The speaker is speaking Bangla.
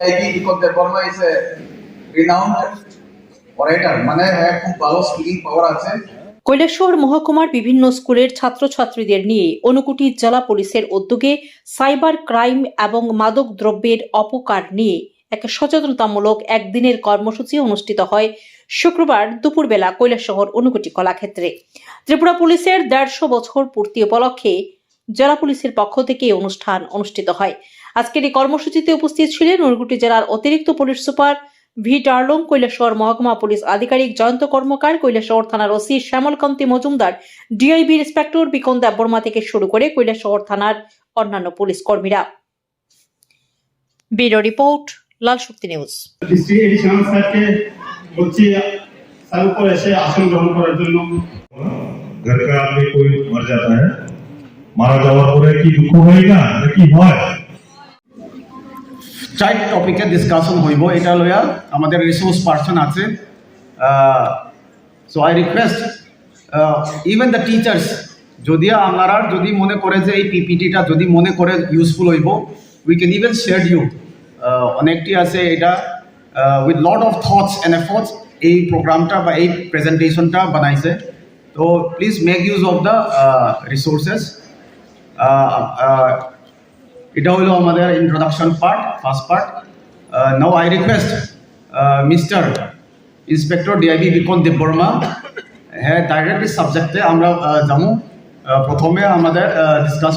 The Burma is a মানে হ্যাঁ খুব ভালো স্পিকিং পাওয়ার আছে। কৈলাসহর মহকুমার বিভিন্ন স্কুলের ছাত্রছাত্রীদের নিয়ে অনুকুটি জেলা পুলিশের উদ্যোগে সাইবার ক্রাইম এবং মাদক দ্রব্যের অপকার নিয়ে এক সচেতনতামূলক একদিনের কর্মসূচি অনুষ্ঠিত হয় শুক্রবার দুপুরবেলা কৈলাসহর অনুকুটি কলাক্ষেত্রে। ত্রিপুরা পুলিশের দেড়শো বছর পূর্তি উপলক্ষে জেলা পুলিশের পক্ষ থেকে অনুষ্ঠান অনুষ্ঠিত হয়। আজকের এই কর্মসূচিতে উপস্থিত ছিলেন অনুকুটি জেলার অতিরিক্ত police super V Darlong Kailashahar মহকুমা পুলিশ আধিকারিক জয়ন্ত কর্মকার কৈলাসহর থানার OC Shyamalkanti Majumdar DIB inspector Bikon Debbarma থেকে শুরু করে কৈলাসহর থানার অন্যান্য পুলিশ কর্মীরা bureau report Lal Shakti news district additional স্যারকে বলছি স্যার উপর এসে আসন গ্রহণ করার জন্য घर का आदमी कोई मर जाता है মারা যাওয়ার পরে কি দুঃখ হয় না নাকি হয় Child টপিকে ডিসকাশন হইব, এটা লয়া আমাদের রিসোর্স পার্সন আছে। So I request even the teachers যদি আপনারা যদি মনে করে যে এই পিপিটিটা যদি মনে করে ইউজফুল হইব we can even share you অনেকটি আছে এটা with lot of thoughts and efforts এই প্রোগ্রামটা বা এই প্রেজেন্টেশনটা বানাইছে। তো please make use of the resources এটা হলো আমাদের introduction part first part now I request mister inspector DIB Bikon Debbarma হ্যাঁ ডাইরেক্টলি সাবজেক্টে আমরা যাব প্রথমে আমাদের ডিসকাস